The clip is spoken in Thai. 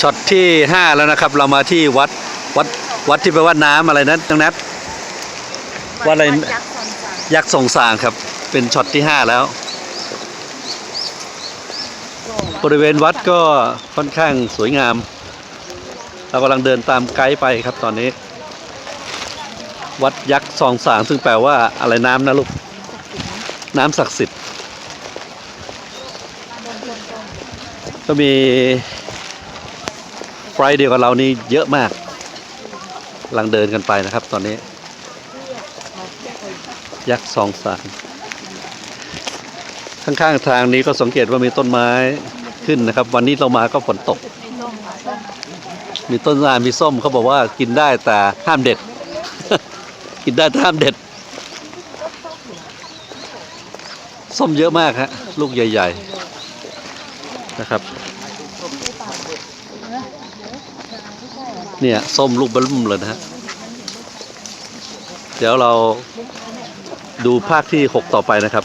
ช็อตที่ห้าแล้วนะครับ เรามาที่วัดวัดวัดที่แปลว่าน้ำอะไรนะน้องนัทว่าอะไร ยักษ์สันสันยักษ์ทรงสร้างครับ เป็นช็อตที่ห้าแล้ว บริเวณวัดก็ค่อนข้างสวยงาม เรากำลังเดินตามไกด์ไปครับตอนนี้ วัดยักษ์ซองสางซึ่งแปลว่าอะไรน้ำนะลูก น้ำศักดิ์สิทธิ์ ก็มี ไฟเดียวกับเรานี่เยอะมากกำลังเดินกันไปนะครับ ตอนนี้ ยักษ์ซองสางข้างๆทางนี้ก็สังเกตว่ามีต้นไม้ขึ้นนะครับ วันนี้เรามาก็ฝนตก มีต้นนามีส้มเขาบอกว่ากินได้แต่ห้ามเด็ด กินได้แต่ห้ามเด็ด ส้มเยอะมากฮะลูกใหญ่ ๆ นะครับ เนี่ยส้มลูกบลุ่มเลยนะฮะ เดี๋ยวเราดูภาคที่ 6 ต่อไปนะครับ